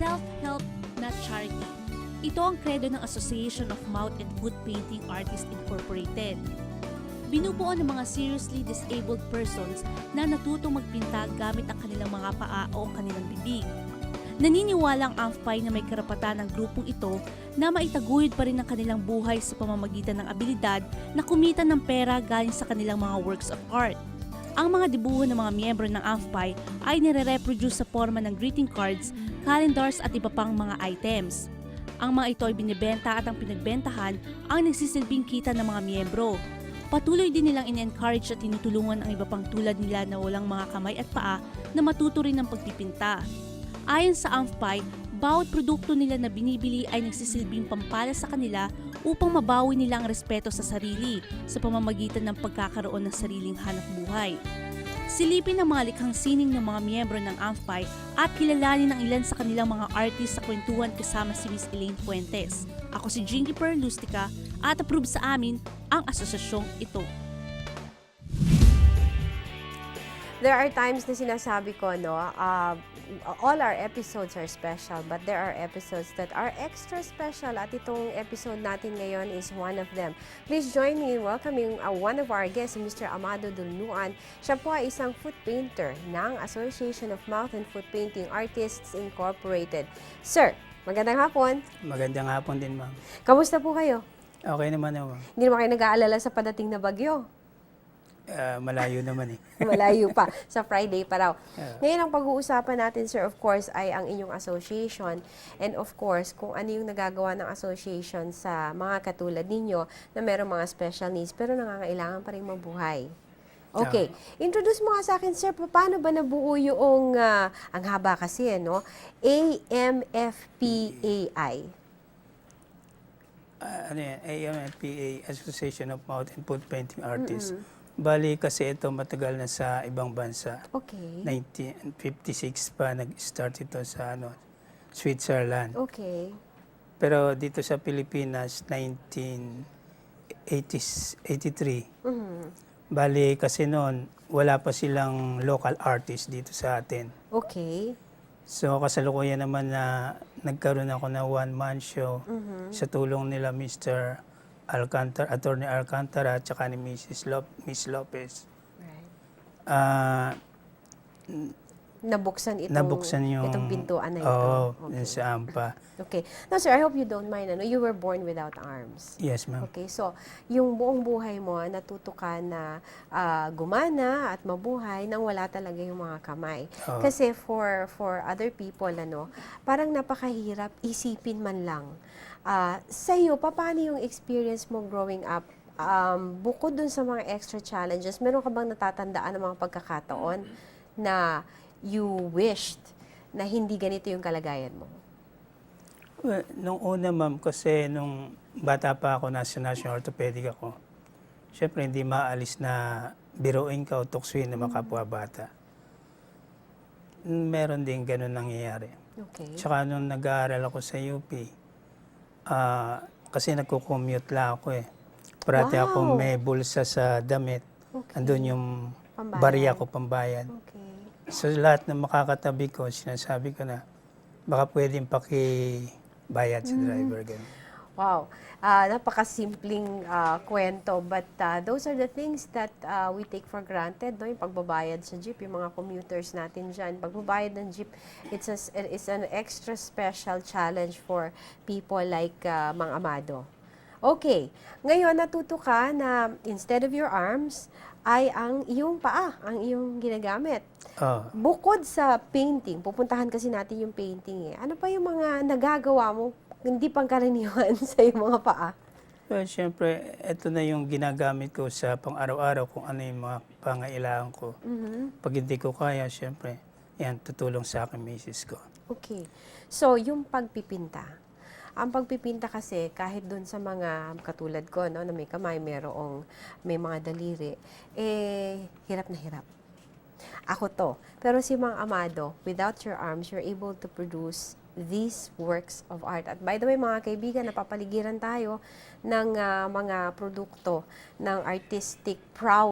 self-help na charity. Ito ang kredo ng Association of Mouth and Foot Painting Artists Incorporated. Binubuo ng mga seriously disabled persons na natutong magpinta gamit ang kanilang mga paa o ang kanilang bibig. Naniniwala ang AMFPI na may karapatan ng grupong ito na maitaguyod pa rin ang kanilang buhay sa pamamagitan ng abilidad na kumita ng pera galing sa kanilang mga works of art. Ang mga dibuho ng mga miyembro ng AMFPI ay nire-reproduce sa forma ng greeting cards, calendars at iba pang mga items. Ang mga ito ay binibenta at ang pinagbentahan ang nagsisilbing kita ng mga miyembro. Patuloy din nilang in-encourage at tinutulungan ang iba pang tulad nila na walang mga kamay at paa na matuto rin ng pagpipinta. Ayon sa AMFPI, bawat produkto nila na binibili ay nagsisilbing pampala sa kanila upang mabawi nila ang respeto sa sarili sa pamamagitan ng pagkakaroon ng sariling hanap buhay. Silipin ang mga likhang sining ng mga miyembro ng AMFPI at kilalanin ang ilan sa kanilang mga artist sa kwentuhan kasama si Miss Elaine Fuentes. Ako si Jinky Perlustica at approve sa amin ang asosasyong ito. There are times na sinasabi ko, no, uh, all our episodes are special, but there are episodes that are extra special at itong episode natin ngayon is one of them. Please join me in welcoming uh, one of our guests, Mr. Amado Dulnuan. Siya po ay isang foot painter ng Association of Mouth and Foot Painting Artists Incorporated. Sir, magandang hapon. Magandang hapon din, ma'am. Kamusta po kayo? Okay naman, ma'am. Hindi naman kayo nag-aalala sa padating na bagyo. Ah, malayo naman eh. Malayo pa. Sa Friday pa raw. Yeah. Ngayon, ang pag-uusapan natin, sir, of course, ay ang inyong association. And of course, kung ano yung nagagawa ng association sa mga katulad ninyo na meron mga special needs pero nangangailangan pa rin mabuhay. Okay. Introduce mo nga sa akin, sir, paano ba nabuo yung, ah, ang haba kasi, eh, no? AMFPAI. Ah, ano yan? AMFPA, Association of Mouth and Foot Painting Artists. Bali kasi ito matagal na sa ibang bansa. Okay. 1956 pa nag-start ito sa ano, Switzerland. Okay. Pero dito sa Pilipinas, 1983. Mhm. Bali kasi noon, wala pa silang local artist dito sa atin. Okay. So kasalukuyan naman na nagkaroon ako ng one-man show Mhm. sa tulong nila Mr. Alcantara, Attorney Alcantara at saka ni Mrs. Lop- Miss Lopez. Right. Ah, Nabuksan itong, nabuksan yung... itong pintuan na ito. Oo, Okay. sa AMPA. Okay. Now, sir, I hope you don't mind. Ano, you were born without arms. Yes, ma'am. Okay, so yung buong buhay mo, natuto ka na ah, gumana at mabuhay nang wala talaga yung mga kamay. Oo. Kasi for for other people, ano, parang napakahirap isipin man lang. Sa iyo, pa- paano yung experience mo growing up? Um, bukod dun sa mga extra challenges, meron ka bang natatandaan ng mga pagkakataon na you wished na hindi ganito yung kalagayan mo? Well, nung una, ma'am, kasi nung bata pa ako, nasa National Orthopedic ako, syempre hindi maalis na biruin ka o tuksuin ng mga kapwa bata. Meron din ganun nangyayari. Okay. Tsaka nung nag-aaral ako sa UP, ah, kasi nagko-commute lang ako eh. Parati Wow! akong may bulsa sa damit. Okay. Andun yung Pambayad. barya ko pambayad. Okay. So lahat ng makakatabi ko, sinasabi ko na baka pwedeng pakibayad Mm. sa driver. Ganun. Wow. Ah, napakasimpleng ah, kwento but ah, those are the things that ah, we take for granted, no? Yung pagbabayad sa jeep, yung mga commuters natin dyan. Pagbabayad ng jeep, it's, a, it's an extra special challenge for people like ah, Mang Amado. Okay. Ngayon, natuto ka na instead of your arms, ay ang iyong paa, ang iyong ginagamit. Oh, Bukod sa painting, pupuntahan kasi natin yung painting eh. Ano pa yung mga nagagawa mo, hindi pangkaraniwan sa iyong mga paa? well, syempre, ito na yung ginagamit ko sa pang-araw-araw kung ano yung mga pangailangan ko. Mhm. Pag hindi ko kaya, syempre, yan, tutulong sa akin misis ko. Okay. So, yung pagpipinta. Ang pagpipinta kasi, kahit dun sa mga katulad ko, no, na may kamay, merong, may mga daliri, eh, hirap na hirap. Ako to. Pero si Mang Amado, without your arms, you're able to produce these works of art. At by the way, mga kaibigan, napapaligiran tayo ng ah, mga produkto ng artistic prowess